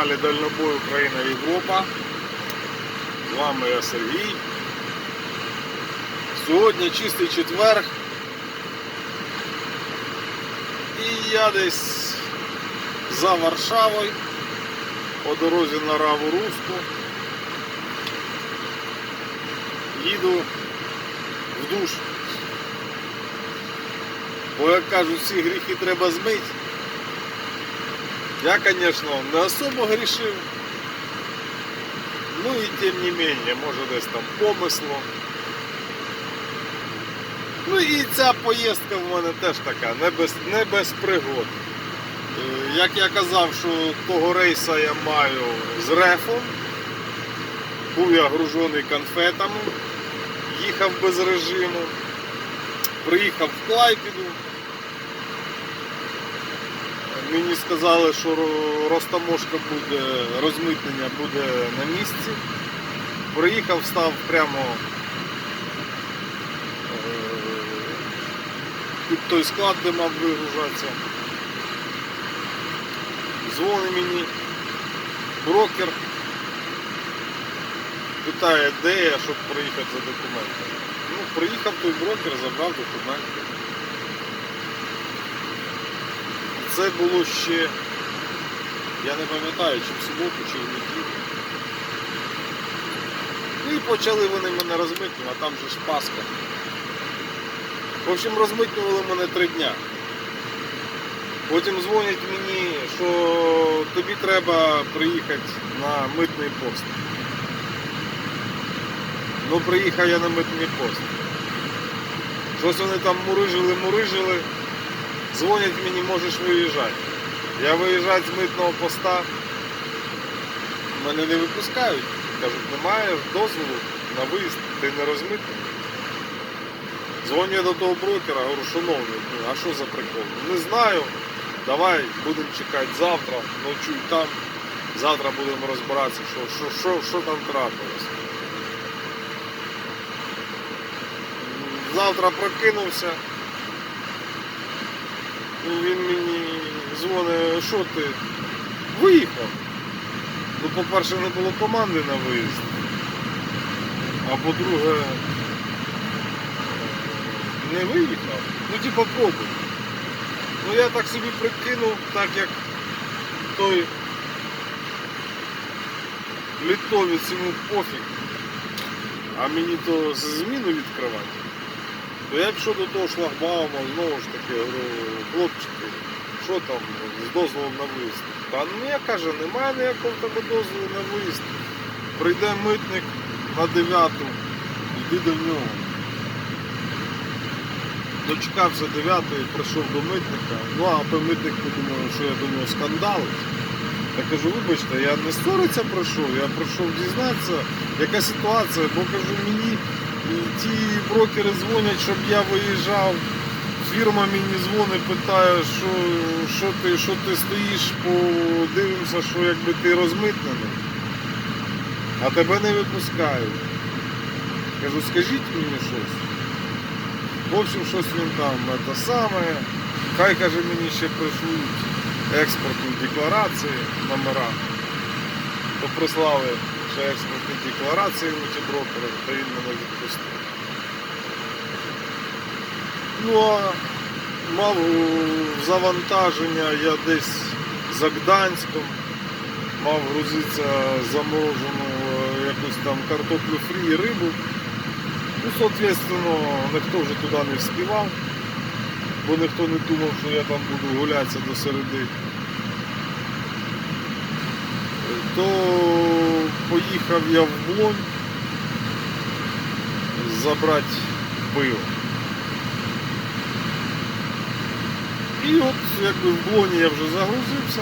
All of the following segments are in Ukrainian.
Каналі Дальнобой Україна Європа. З вами я Сергій. Сьогодні чистий четверг. І я десь за Варшавою по дорозі на Раву Руску. Їду в душ. Бо як кажуть, всі гріхи треба змити. Я, конечно, не особо грішив. Ну і тим не менее, може десь там помисло. Ну і ця поїздка в мене теж така, не без, не без пригод. Е, Як я казав, що того рейса я маю з рефом. Був я гружений конфетами, їхав без режиму, приїхав в Клайпіду. Мені сказали, що розтаможка буде, розмитнення буде на місці. Приїхав, став прямо е, під той склад, де мав вигружатися. Дзвонить мені брокер, питає, де я, щоб приїхати за документами. Ну, приїхав той брокер, забрав документи. Це було ще, я не пам'ятаю, чи в суботу, чи в неділю. Ну і почали вони мене розмитнювати, а там же ж Пасха. В общем, розмитнювали мене три дня. Потім дзвонять мені, що тобі треба приїхати на митний пост. Ну, приїхав я на митний пост. Щось вони там мурижили, мурижили. Дзвонять мені, можеш виїжджати. Я виїжджати з митного поста. Мене не випускають. Кажуть, немає дозволу на виїзд, ти не розмитний. Дзвоню я до того брокера, говорю, шановний, ну, а що за прикол? Не знаю. Давай будемо чекати завтра, ночуй там. Завтра будемо розбиратися, що, що, що, що там трапилось. Завтра прокинувся. Він мені дзвонить, що ти? Виїхав. Ну, по-перше, не було команди на виїзд. А по-друге, не виїхав. Ну типа пробуй. Ну я так собі прикинув, так як той літовець йому пофіг. А мені то зміну відкривати. То я пішов до того шлагбаума, знову ж таки, хлопчики, що там з дозволом на виїзд? Та ну я каже, немає ніякого тебе дозволу на виїзд. Прийде митник на 9, йди до нього. Дочекався 9 прийшов до митника. Ну а той митник подумав, що я нього скандалить. Я кажу, вибачте, я не ссориться прийшов, я прийшов дізнатися, яка ситуація, бо кажу, мені ті брокери дзвонять, щоб я виїжджав. Фірма мені дзвонить, питає, що, що, ти, що ти стоїш, подивимося, що якби ти розмитнений, а тебе не випускають. Кажу, скажіть мені щось. В общем, щось він там це саме. Хай каже, мені ще пришлють експортні декларації, номера. То ще експортні декларації на то він мене відпустив. Ну а мав завантаження я десь за Гданськом, мав грузитися заморожену е, якусь там картоплю фрі і рибу. Ну, соответственно, ніхто вже туди не вспівав, бо ніхто не думав, що я там буду гулятися до середи. То поїхав я в Блонь забрати пиво. І от якби в Блоні я вже загрузився.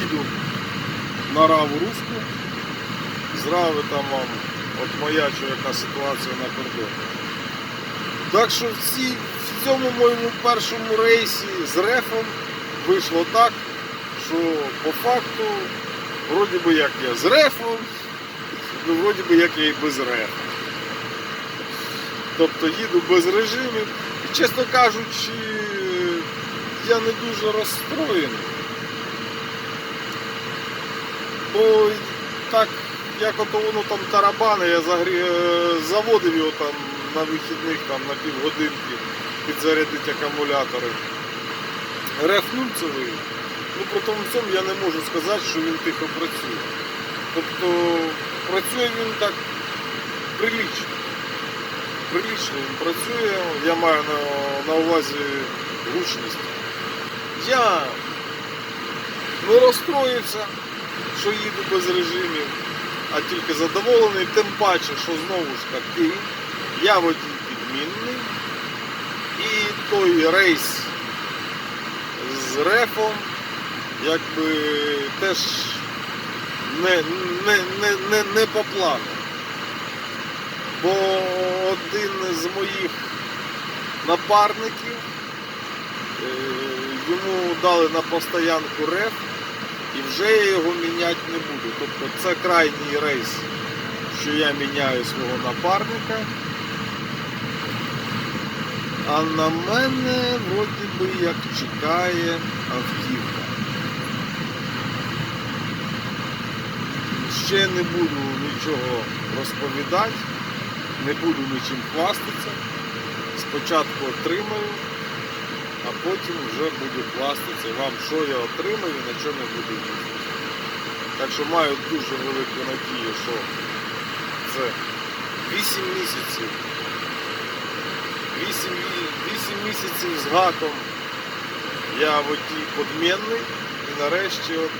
Їду на Раву Руську. З Рави там вам от маячу, яка ситуація на кордоні. Так що в, ці, в цьому моєму першому рейсі з рефом вийшло так, що по факту, вроді би як я з рефом, ну вроді би як я і без рефа. Тобто їду без режимів. І чесно кажучи, я не дуже розстроєний. Бо так, як ото воно там тарабани, я загрі... е, заводив його там на вихідних там, на півгодинки підзарядити акумулятори. Рефнульцевий, ну при тому всьому я не можу сказати, що він тихо працює. Тобто працює він так прилічно. Прилічно він працює, я маю на, на увазі гучність. Я не розстроївся, що їду без режимів, а тільки задоволений, тим паче, що знову ж таки я водій підмінний. І той рейс з рефом якби теж не, не, не, не, не по плану. Бо один з моїх напарників е, йому дали на постоянку реф і вже я його міняти не буду. Тобто це крайній рейс, що я міняю свого напарника. А на мене вроді би як чекає автівка. Ще не буду нічого розповідати, не буду нічим хвастатися. Спочатку отримаю, а потім вже буду хвастатися вам, що я отримаю і на чому буду їздити. Так що маю дуже велику надію, що це 8 місяців 8, 8 місяців з гаком я водій подмінний і нарешті от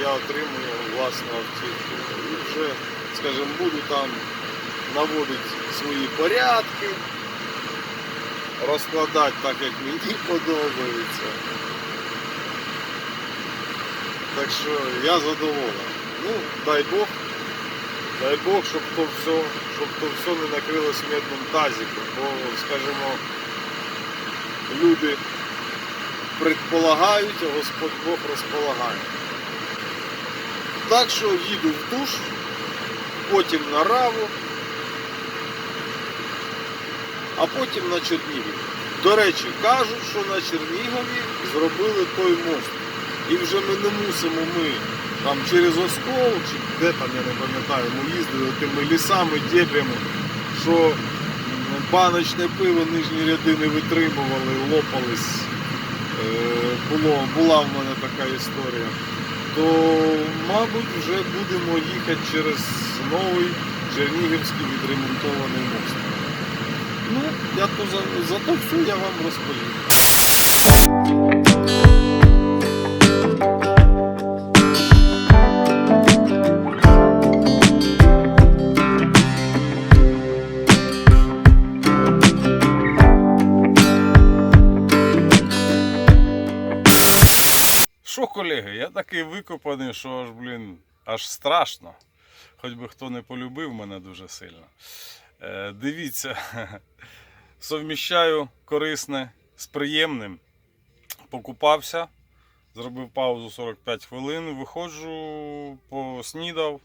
я отримую власну автівку. Вже, скажімо, буду там наводити свої порядки, розкладати так, як мені подобається. Так що я задоволений. Ну, дай Бог, дай Бог, щоб то все, щоб то все не накрилось медним тазиком, бо, скажімо, люди предполагають, а Господь Бог розполагає. Так що їду в душ, потім на раву, а потім на Чернігів. До речі, кажуть, що на Чернігові зробили той мост. І вже ми не мусимо ми там через Оскол, чи де там, я не пам'ятаю, ми їздили тими лісами, дебрями, що баночне пиво нижні ряди не витримували, лопались. Е, Було, була в мене така історія. То, мабуть, вже будемо їхати через новий Чернігівський відремонтований мост. Ну, я то за, за то все я вам розповім. Колеги, я такий викопаний, що аж, блін, аж страшно. Хоч би хто не полюбив мене дуже сильно. Е, дивіться, совміщаю корисне з приємним. Покупався, зробив паузу 45 хвилин, виходжу, поснідав.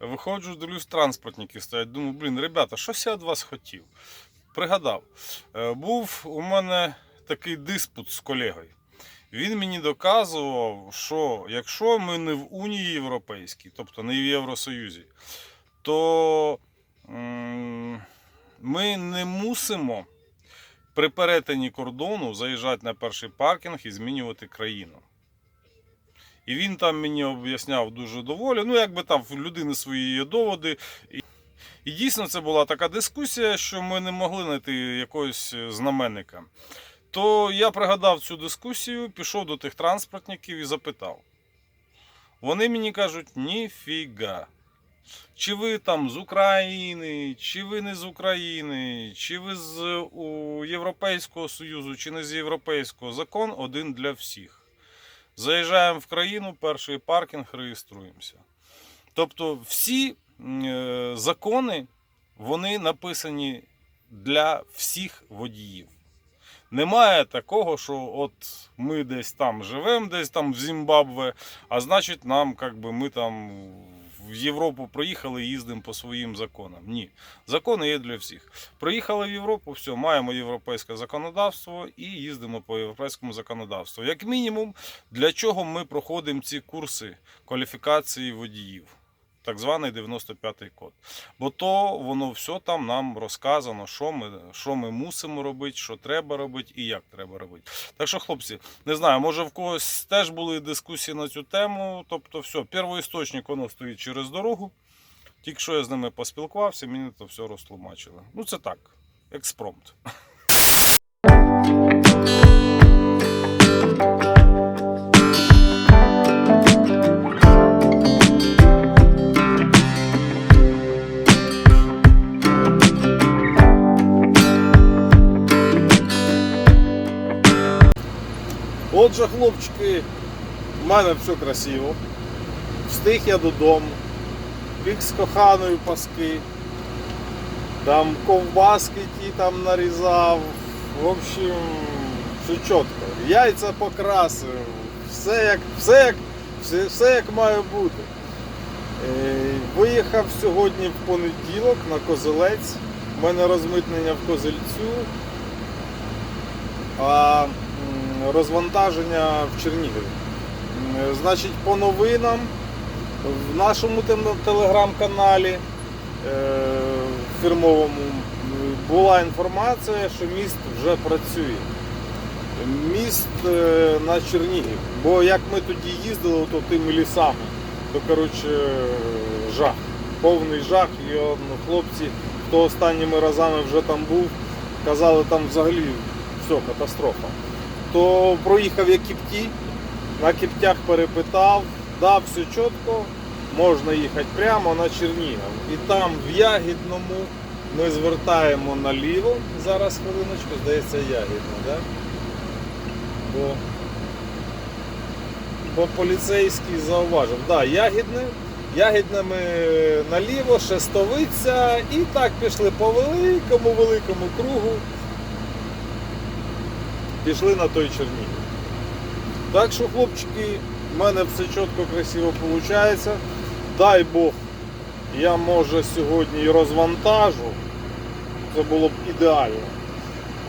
Виходжу, дивлюсь, транспортники стоять. Думаю, блін, ребята, щось я від вас хотів. Пригадав, Е, був у мене такий диспут з колегою. Він мені доказував, що якщо ми не в Унії Європейській, тобто не в Євросоюзі, то ми не мусимо при перетині кордону заїжджати на перший паркінг і змінювати країну. І він там мені об'ясняв дуже доволі. Ну, якби там в людини свої є доводи. І, дійсно це була така дискусія, що ми не могли знайти якогось знаменника. То я пригадав цю дискусію, пішов до тих транспортників і запитав. Вони мені кажуть, ніфіга. Чи ви там з України, чи ви не з України, чи ви з у, Європейського Союзу, чи не з Європейського. Закон один для всіх. Заїжджаємо в країну, перший паркінг, реєструємося. Тобто всі е, закони вони написані для всіх водіїв. Немає такого, що от ми десь там живемо, десь там в Зімбабве, а значить нам, як би, ми там в Європу проїхали їздимо по своїм законам. Ні. Закони є для всіх. Приїхали в Європу, все, маємо європейське законодавство і їздимо по європейському законодавству. Як мінімум, для чого ми проходимо ці курси кваліфікації водіїв? Так званий 95-й код. Бо то воно все там нам розказано, що ми, що ми мусимо робити, що треба робити і як треба робити. Так що, хлопці, не знаю, може в когось теж були дискусії на цю тему. Тобто, все, первоісточник воно стоїть через дорогу. Тільки що я з ними поспілкувався, мені це все розтлумачили. Ну, це так, експромт. Отже, хлопчики, в мене все красиво. Встиг я додому, пік з коханою паски, там ковбаски ті там нарізав. В общем, все чітко. Яйця покрасив, все як, все як, все, все як має бути. Е, Виїхав сьогодні в понеділок на Козелець. У мене розмитнення в Козельцю. А розвантаження в Чернігові. Значить, по новинам в нашому телеграм-каналі е, фірмовому була інформація, що міст вже працює. Міст е, на Чернігів. Бо як ми тоді їздили то тими лісами, то коротше жах. Повний жах. І хлопці, хто останніми разами вже там був, казали, там взагалі все, катастрофа. То проїхав я кіпті, на кіптях перепитав, дав все чітко, можна їхати прямо на Чернігів. І там в Ягідному ми звертаємо наліво. Зараз хвилиночку, здається, Ягідне, да? Бо, бо поліцейський зауважив. Да, Ягідне. Ягідне ми наліво, шестовиця і так пішли по великому великому кругу пішли на той Чернігів. Так що, хлопчики, в мене все чітко, красиво виходить. Дай Бог, я може сьогодні розвантажу. Це було б ідеально.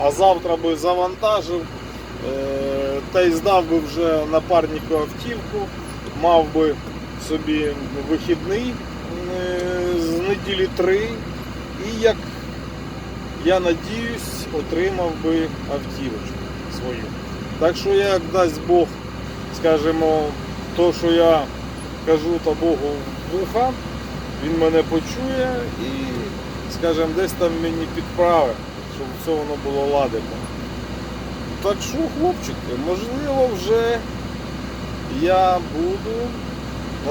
А завтра би завантажив е, та й здав би вже напарнику автівку, мав би собі вихідний е, з неділі три. І як я надіюсь, отримав би автівочку свою. Так що як дасть Бог, скажімо, то, що я кажу та Богу вуха, він мене почує і, скажімо, десь там мені підправить, щоб все воно було ладимо. Так що, хлопчики, можливо, вже я буду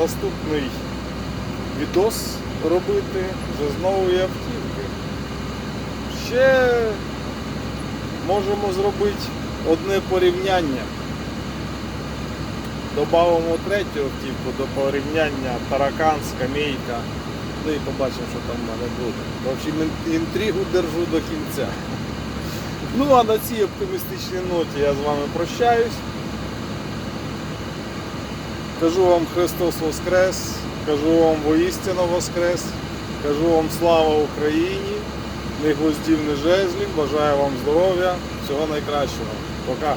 наступний відос робити вже з нової автівки. Ще можемо зробити одне порівняння. Добавимо третю автівку до порівняння таракан, скамейка. Ну і побачимо, що там в мене буде. В общем, інтригу держу до кінця. Ну а на цій оптимістичній ноті я з вами прощаюсь. Кажу вам Христос Воскрес, кажу вам воістину Воскрес, кажу вам слава Україні, не гвоздів, не жезлів, бажаю вам здоров'я, всього найкращого. Пока.